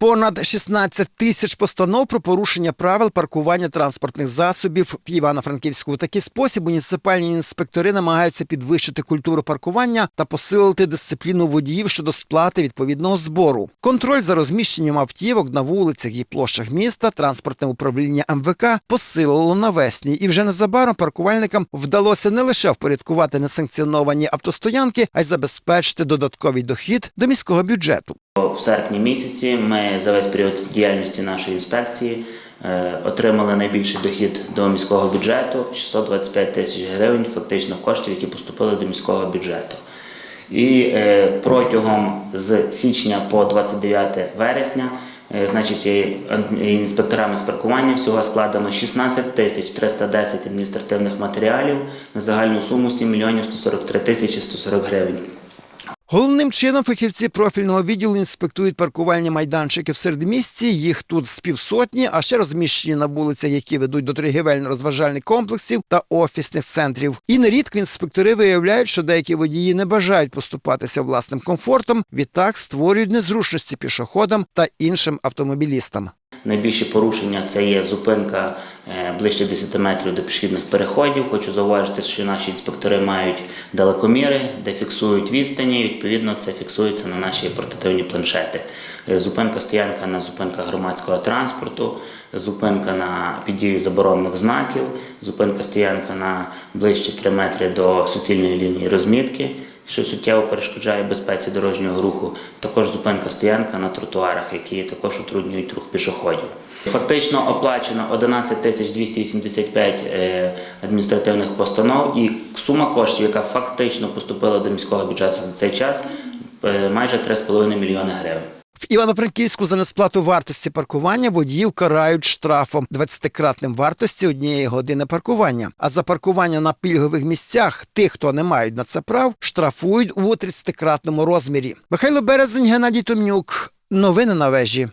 Понад 16 тисяч постанов про порушення правил паркування транспортних засобів в Івано-Франківську. У такий спосіб муніципальні інспектори намагаються підвищити культуру паркування та посилити дисципліну водіїв щодо сплати відповідного збору. Контроль за розміщенням автівок на вулицях і площах міста транспортне управління МВК посилило навесні, і вже незабаром паркувальникам вдалося не лише впорядкувати несанкціоновані автостоянки, а й забезпечити додатковий дохід до міського бюджету. В серпні місяці ми за весь період діяльності нашої інспекції е, отримали найбільший дохід до міського бюджету 625 тисяч гривень, фактично коштів, які поступили до міського бюджету. І е, протягом з січня по 29 вересня, е, значить, інспекторами з паркування всього складено 16 тисяч 310 адміністративних матеріалів на загальну суму 7 мільйонів 143 тисячі 140 гривень. Головним чином фахівці профільного відділу інспектують паркувальні майданчики в середмісті. Їх тут з півсотні, а ще розміщені на вулицях, які ведуть до торгівельно-розважальних комплексів та офісних центрів. І нерідко інспектори виявляють, що деякі водії не бажають поступатися власним комфортом, відтак створюють незручності пішоходам та іншим автомобілістам. Найбільші порушення це є зупинка е, ближче 10 метрів до пішохідних переходів. Хочу зауважити, що наші інспектори мають далекоміри, де фіксують відстані. Відповідно, це фіксується на наші портативні планшети. Е, Зупинка стоянка на зупинках громадського транспорту, зупинка на під дією заборонених знаків, зупинка стоянка на ближче 3 метри до суцільної лінії розмітки що суттєво перешкоджає безпеці дорожнього руху. Також зупинка стоянка на тротуарах, які також утруднюють рух пішоходів. Фактично оплачено 11 тисяч 285 е, адміністративних постанов, і сума коштів, яка фактично поступила до міського бюджету за цей час, е, майже 3,5 мільйони гривень. В Івано-Франківську за несплату вартості паркування водіїв карають штрафом 20-кратним вартості однієї години паркування. А за паркування на пільгових місцях тих, хто не мають на це прав, штрафують у 30-кратному розмірі. Михайло Березень, Геннадій Томнюк. Новини на вежі.